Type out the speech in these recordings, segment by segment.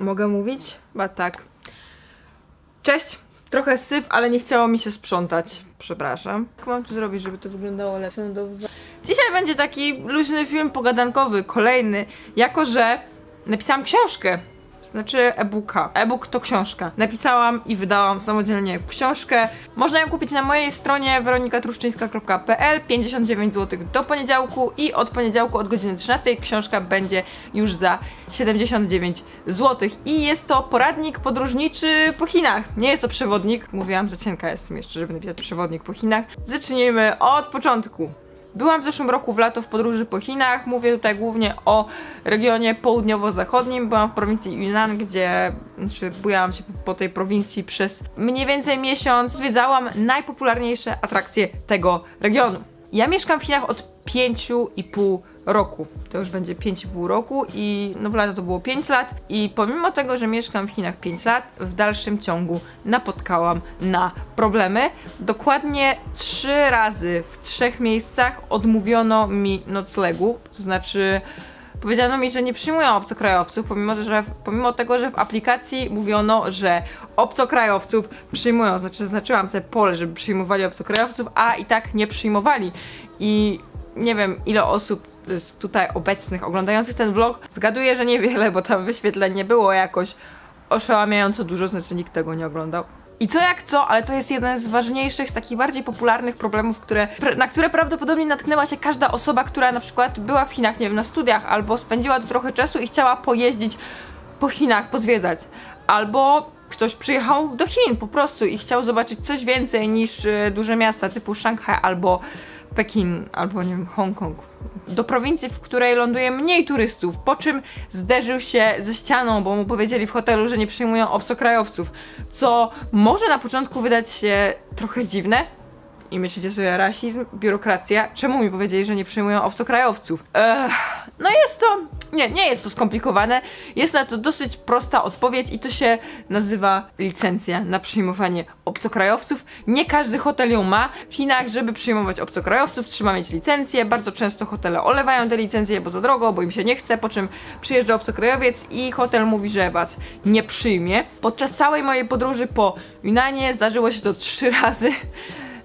Mogę mówić? Chyba tak. Cześć! Trochę syf, ale nie chciało mi się sprzątać. Przepraszam. Jak mam tu zrobić, żeby to wyglądało lepiej? Dzisiaj będzie taki luźny film pogadankowy, kolejny, jako że napisałam książkę. Znaczy e-booka. E-book to książka. Napisałam i wydałam samodzielnie książkę. Można ją kupić na mojej stronie weronikatruszczyńska.pl 59 zł do poniedziałku i od poniedziałku od godziny 13 książka będzie już za 79 zł. I jest to poradnik podróżniczy po Chinach. Nie jest to przewodnik. Mówiłam, że cienka jestem jeszcze, żeby napisać przewodnik po Chinach. Zacznijmy od początku. Byłam w zeszłym roku w lato w podróży po Chinach. Mówię tutaj głównie o regionie południowo-zachodnim. Byłam w prowincji Yunnan, gdzie znaczy, bujałam się po, tej prowincji przez mniej więcej miesiąc. Zwiedzałam najpopularniejsze atrakcje tego regionu. Ja mieszkam w Chinach od 5,5 roku. To już będzie 5,5 roku i no w lato to było 5 lat i pomimo tego, że mieszkam w Chinach 5 lat, w dalszym ciągu napotkałam na problemy. Dokładnie 3 razy w trzech miejscach odmówiono mi noclegu, to znaczy Powiedziano mi, że nie przyjmują obcokrajowców, pomimo, że, pomimo tego, że w aplikacji mówiono, że obcokrajowców przyjmują. Znaczy, zaznaczyłam sobie pole, żeby przyjmowali obcokrajowców, a i tak nie przyjmowali. I nie wiem, ile osób jest tutaj obecnych, oglądających ten vlog. Zgaduję, że niewiele, bo tam wyświetleń nie było jakoś oszałamiająco dużo, znaczy nikt tego nie oglądał. I co jak co, ale to jest jeden z ważniejszych, z takich bardziej popularnych problemów, które, na które prawdopodobnie natknęła się każda osoba, która na przykład była w Chinach, nie wiem, na studiach, albo spędziła tu trochę czasu i chciała pojeździć po Chinach, pozwiedzać. Albo ktoś przyjechał do Chin po prostu i chciał zobaczyć coś więcej niż y, duże miasta typu Szanghaj albo Pekin, albo nie wiem, Hongkong. Do prowincji, w której ląduje mniej turystów, po czym zderzył się ze ścianą, bo mu powiedzieli w hotelu, że nie przyjmują obcokrajowców, co może na początku wydać się trochę dziwne, i myślicie sobie, rasizm, biurokracja, czemu mi powiedzieli, że nie przyjmują obcokrajowców? Ech, no jest to, nie, nie jest to skomplikowane, jest na to dosyć prosta odpowiedź i to się nazywa licencja na przyjmowanie obcokrajowców. Nie każdy hotel ją ma. W Chinach, żeby przyjmować obcokrajowców, trzeba mieć licencję. Bardzo często hotele olewają te licencje, bo za drogo, bo im się nie chce, po czym przyjeżdża obcokrajowiec i hotel mówi, że was nie przyjmie. Podczas całej mojej podróży po Yunanie zdarzyło się to trzy razy.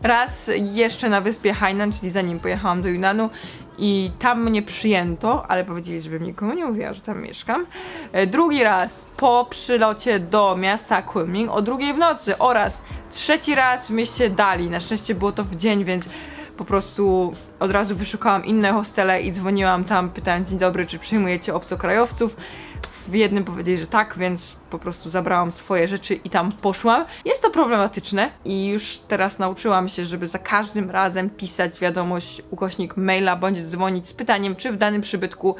Raz jeszcze na wyspie Hainan, czyli zanim pojechałam do Yunanu i tam mnie przyjęto, ale powiedzieli, żebym nikomu nie mówiła, że tam mieszkam. E, Drugi raz po przylocie do miasta Kunming o drugiej w nocy oraz trzeci raz w mieście Dali. Na szczęście było to w dzień, więc po prostu od razu wyszukałam inne hostele i dzwoniłam tam, pytając dzień dobry, czy przyjmujecie obcokrajowców. W jednym powiedzieli, że tak, więc po prostu zabrałam swoje rzeczy i tam poszłam. Jest to problematyczne i już teraz nauczyłam się, żeby za każdym razem pisać wiadomość ukośnik maila bądź dzwonić z pytaniem, czy w danym przybytku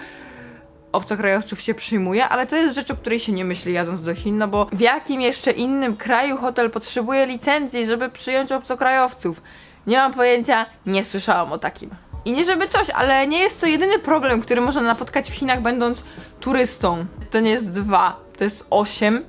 obcokrajowców się przyjmuje, ale to jest rzecz, o której się nie myśli jadąc do Chin, no bo w jakim jeszcze innym kraju hotel potrzebuje licencji, żeby przyjąć obcokrajowców? Nie mam pojęcia, nie słyszałam o takim. I nie żeby coś, ale nie jest to jedyny problem, który można napotkać w Chinach będąc turystą. To nie jest dwa, to jest osiem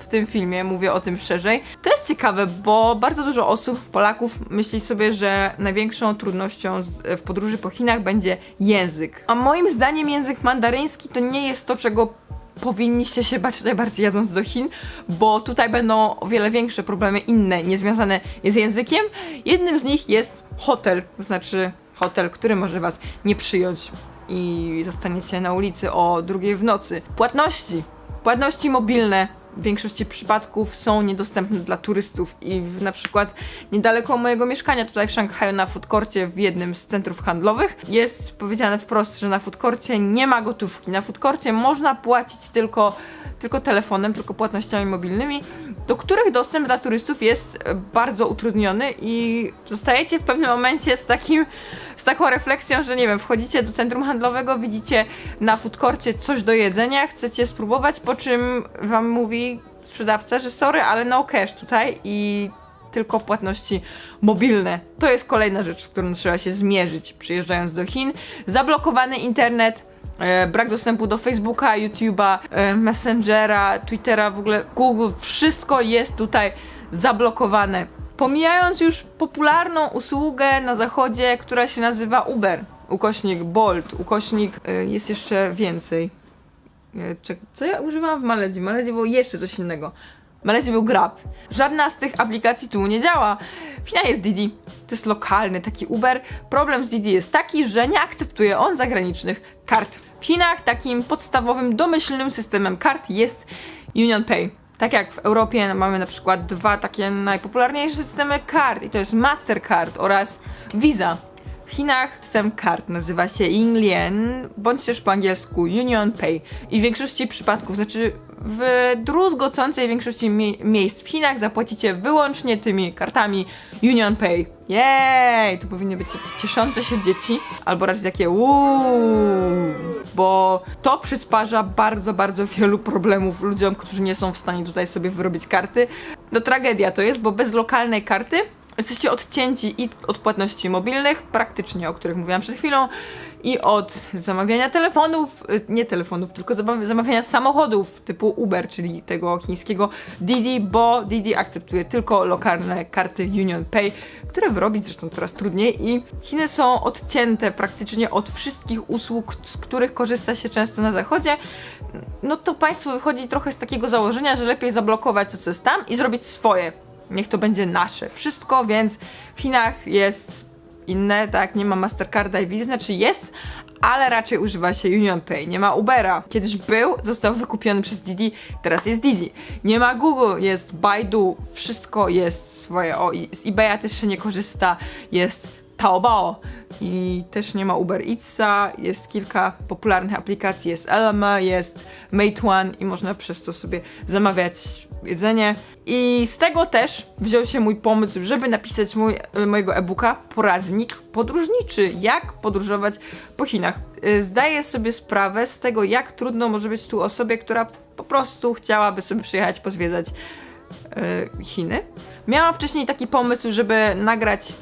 w tym filmie, mówię o tym szerzej. To jest ciekawe, bo bardzo dużo osób, Polaków, myśli sobie, że największą trudnością w podróży po Chinach będzie język. A moim zdaniem język mandaryński to nie jest to, czego powinniście się bać najbardziej jadąc do Chin, bo tutaj będą o wiele większe problemy inne, niezwiązane z językiem. Jednym z nich jest hotel, to znaczy hotel, który może was nie przyjąć i zostaniecie na ulicy o drugiej w nocy. Płatności. Płatności mobilne w większości przypadków są niedostępne dla turystów i w, na przykład niedaleko mojego mieszkania tutaj w Szanghaju na foodcourcie w jednym z centrów handlowych jest powiedziane wprost, że na foodcourcie nie ma gotówki. Na foodcourcie można płacić tylko, tylko telefonem, tylko płatnościami mobilnymi, do których dostęp dla turystów jest e, bardzo utrudniony i zostajecie w pewnym momencie z takim z taką refleksją, że nie wiem, wchodzicie do centrum handlowego, widzicie na foodcourcie coś do jedzenia, chcecie spróbować, po czym wam mówi sprzedawca, że sorry, ale no cash tutaj i tylko płatności mobilne. To jest kolejna rzecz, z którą trzeba się zmierzyć przyjeżdżając do Chin. Zablokowany internet, brak dostępu do Facebooka, YouTube'a, e, Messengera, Twittera, w ogóle Google, wszystko jest tutaj zablokowane. Pomijając już popularną usługę na zachodzie, która się nazywa Uber, ukośnik Bolt, ukośnik, y, jest jeszcze więcej. e, co ja używałam w Maledzi? Maledzi było jeszcze coś innego. W Maledzi był Grab. Żadna z tych aplikacji tu nie działa. W Chinach jest Didi. To jest lokalny taki Uber. Problem z Didi jest taki, że nie akceptuje on zagranicznych kart. W Chinach takim podstawowym, domyślnym systemem kart jest Union Pay. Tak jak w Europie mamy na przykład dwa takie najpopularniejsze systemy kart i to jest Mastercard oraz Visa. W Chinach system kart nazywa się Yinglian, bądź też po angielsku Union Pay. I w większości przypadków, znaczy w druzgocącej większości mie- miejsc w Chinach zapłacicie wyłącznie tymi kartami Union Pay. Jej! To powinny być cieszące się dzieci, albo raczej takie uuu, bo to przysparza bardzo, bardzo wielu problemów ludziom, którzy nie są w stanie tutaj sobie wyrobić karty. No tragedia to jest, bo bez lokalnej karty jesteście odcięci i od płatności mobilnych, praktycznie, o których mówiłam przed chwilą, i od zamawiania telefonów, y, nie telefonów, tylko zama- zamawiania samochodów typu Uber, czyli tego chińskiego Didi, bo Didi akceptuje tylko lokalne karty Union Pay, które wyrobić zresztą coraz trudniej i Chiny są odcięte praktycznie od wszystkich usług, z których korzysta się często na zachodzie. No to państwo wychodzi trochę z takiego założenia, że lepiej zablokować to, co jest tam i zrobić swoje. Niech to będzie nasze. Wszystko, więc w Chinach jest inne, tak, nie ma Mastercarda i Visa, znaczy jest, ale raczej używa się Union Pay. Nie ma Ubera. Kiedyś był, został wykupiony przez Didi, teraz jest Didi. Nie ma Google, jest Baidu, wszystko jest swoje. O, z eBaya też się nie korzysta, jest Taobao i też nie ma Uber Eatsa, jest kilka popularnych aplikacji, jest Elma, jest Meituan i można przez to sobie zamawiać jedzenie. I z tego też wziął się mój pomysł, żeby napisać mój, mojego e-booka poradnik podróżniczy, jak podróżować po Chinach. Y, Zdaję sobie sprawę z tego, jak trudno może być tu osobie, która po prostu chciałaby sobie przyjechać pozwiedzać y, Chiny. Miałam wcześniej taki pomysł, żeby nagrać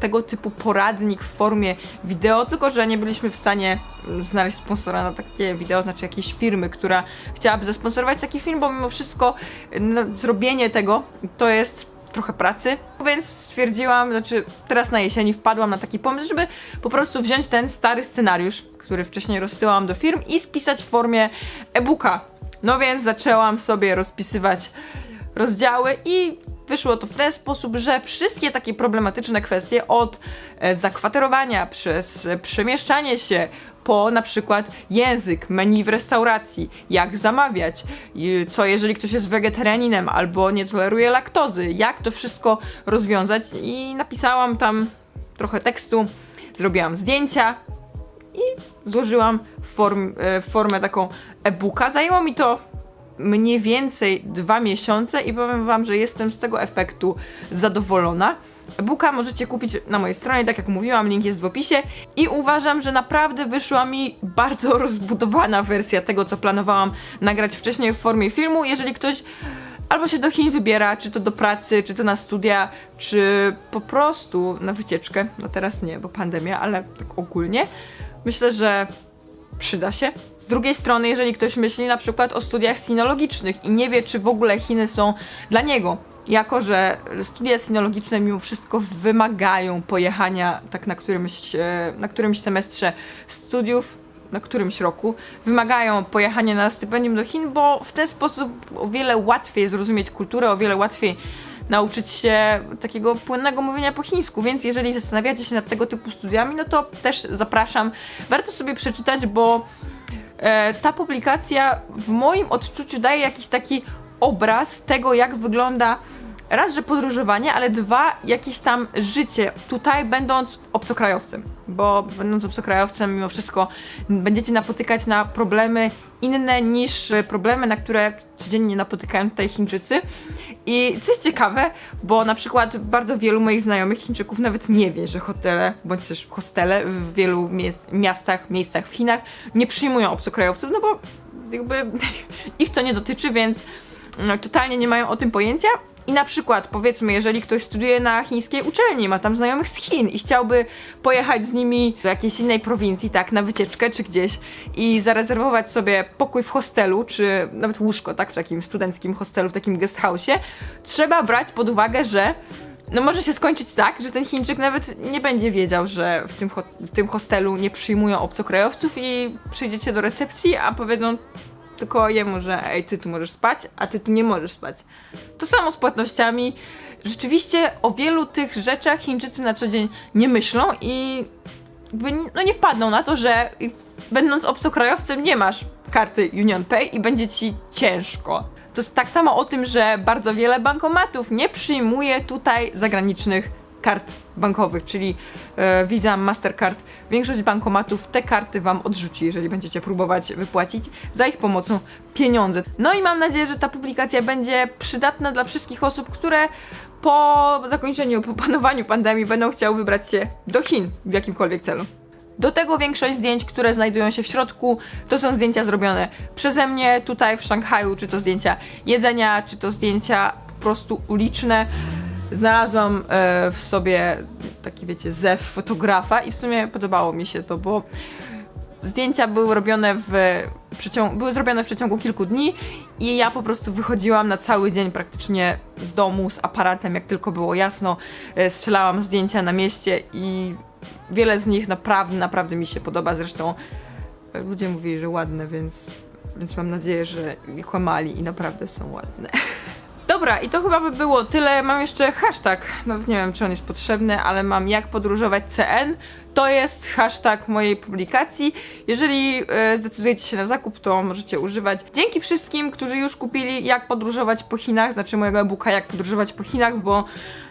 tego typu poradnik w formie wideo, tylko że nie byliśmy w stanie mm, znaleźć sponsora na takie wideo, znaczy jakiejś firmy, która chciałaby zasponsorować taki film, bo mimo wszystko no, zrobienie tego to jest trochę pracy, więc stwierdziłam, znaczy teraz na jesieni wpadłam na taki pomysł, żeby po prostu wziąć ten stary scenariusz, który wcześniej rozsyłałam do firm i spisać w formie e-booka. No więc zaczęłam sobie rozpisywać rozdziały i wyszło to w ten sposób, że wszystkie takie problematyczne kwestie od e, zakwaterowania przez e, przemieszczanie się po na przykład język, menu w restauracji, jak zamawiać, co jeżeli ktoś jest wegetarianinem albo nie toleruje laktozy, jak to wszystko rozwiązać i napisałam tam trochę tekstu, zrobiłam zdjęcia i złożyłam w, form, e, formę taką e-booka. Zajęło mi to mniej więcej dwa miesiące i powiem wam, że jestem z tego efektu zadowolona. E-booka możecie kupić na mojej stronie, tak jak mówiłam, link jest w opisie i uważam, że naprawdę wyszła mi bardzo rozbudowana wersja tego, co planowałam nagrać wcześniej w formie filmu. Jeżeli ktoś albo się do Chin wybiera, czy to do pracy, czy to na studia, czy po prostu na wycieczkę, no teraz nie, bo pandemia, ale tak ogólnie, myślę, że przyda się. Drugiej strony, jeżeli ktoś myśli na przykład o studiach sinologicznych i nie wie, czy w ogóle Chiny są dla niego, jako że studia sinologiczne mimo wszystko wymagają pojechania tak na którymś, e, na którymś semestrze studiów, na którymś roku, wymagają pojechania na stypendium do Chin, bo w ten sposób o wiele łatwiej zrozumieć kulturę, o wiele łatwiej nauczyć się takiego płynnego mówienia po chińsku, więc jeżeli zastanawiacie się nad tego typu studiami, no to też zapraszam. Warto sobie przeczytać, bo ta publikacja w moim odczuciu daje jakiś taki obraz tego, jak wygląda raz, że podróżowanie, ale dwa, jakieś tam życie tutaj będąc obcokrajowcem, bo będąc obcokrajowcem mimo wszystko będziecie napotykać na problemy inne niż problemy, na które codziennie napotykają tutaj Chińczycy. I co jest ciekawe, bo na przykład bardzo wielu moich znajomych Chińczyków nawet nie wie, że hotele, bądź też hostele w wielu miastach, miejscach w Chinach nie przyjmują obcokrajowców, no bo jakby ich to nie dotyczy, więc no, totalnie nie mają o tym pojęcia. I na przykład, powiedzmy, jeżeli ktoś studiuje na chińskiej uczelni, ma tam znajomych z Chin i chciałby pojechać z nimi do jakiejś innej prowincji, tak, na wycieczkę czy gdzieś i zarezerwować sobie pokój w hostelu, czy nawet łóżko, tak, w takim studenckim hostelu, w takim guest house'ie, trzeba brać pod uwagę, że no może się skończyć tak, że ten Chińczyk nawet nie będzie wiedział, że w tym, w tym hostelu nie przyjmują obcokrajowców i przyjdziecie do recepcji, a powiedzą tylko jemu, że ej, ty tu możesz spać, a ty tu nie możesz spać. To samo z płatnościami. Rzeczywiście o wielu tych rzeczach Chińczycy na co dzień nie myślą i jakby no nie wpadną na to, że będąc obcokrajowcem nie masz karty Union Pay i będzie ci ciężko. To jest tak samo o tym, że bardzo wiele bankomatów nie przyjmuje tutaj zagranicznych kart bankowych, czyli e, Visa, Mastercard. Większość bankomatów te karty wam odrzuci, jeżeli będziecie próbować wypłacić za ich pomocą pieniądze. No i mam nadzieję, że ta publikacja będzie przydatna dla wszystkich osób, które po zakończeniu, po panowaniu pandemii będą chciały wybrać się do Chin w jakimkolwiek celu. Do tego większość zdjęć, które znajdują się w środku, to są zdjęcia zrobione przeze mnie tutaj w Szanghaju, czy to zdjęcia jedzenia, czy to zdjęcia po prostu uliczne. Znalazłam e, w sobie taki, wiecie, zew fotografa i w sumie podobało mi się to, bo zdjęcia były robione w przeciągu, były zrobione w przeciągu kilku dni i ja po prostu wychodziłam na cały dzień praktycznie z domu z aparatem, jak tylko było jasno. E, Strzelałam zdjęcia na mieście i wiele z nich naprawdę, naprawdę mi się podoba. Zresztą e, ludzie mówili, że ładne, więc, więc mam nadzieję, że nie kłamali i naprawdę są ładne. Dobra, i to chyba by było tyle. Mam jeszcze hashtag, nawet nie wiem, czy on jest potrzebny, ale mam jak podróżować CN. To jest hashtag mojej publikacji. Jeżeli e, zdecydujecie się na zakup, to możecie używać. Dzięki wszystkim, którzy już kupili jak podróżować po Chinach, znaczy mojego e-booka jak podróżować po Chinach, bo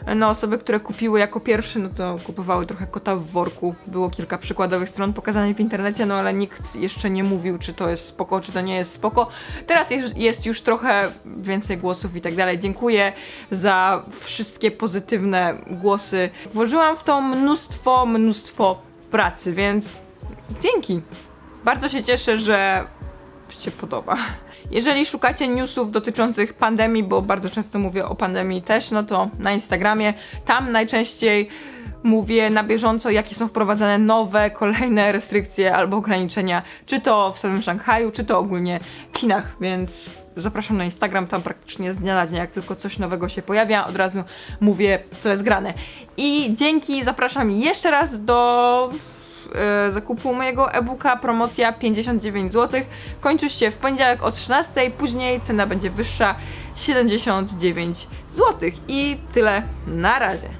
e, no, osoby, które kupiły jako pierwsze, no to kupowały trochę kota w worku. Było kilka przykładowych stron pokazanych w internecie, no ale nikt jeszcze nie mówił, czy to jest spoko, czy to nie jest spoko. Teraz jest, jest już trochę więcej głosów i tak dalej. Dziękuję za wszystkie pozytywne głosy. Włożyłam w to mnóstwo, mnóstwo pracy, więc dzięki. Bardzo się cieszę, że się podoba. Jeżeli szukacie newsów dotyczących pandemii, bo bardzo często mówię o pandemii też, no to na Instagramie, tam najczęściej mówię na bieżąco, jakie są wprowadzane nowe, kolejne restrykcje albo ograniczenia, czy to w samym Szanghaju, czy to ogólnie w Chinach, więc zapraszam na Instagram, tam praktycznie z dnia na dzień, jak tylko coś nowego się pojawia, od razu mówię, co jest grane. I dzięki, zapraszam jeszcze raz do zakupu mojego e-booka promocja 59 zł. Kończy się w poniedziałek o 13, później cena będzie wyższa 79 zł. I tyle na razie.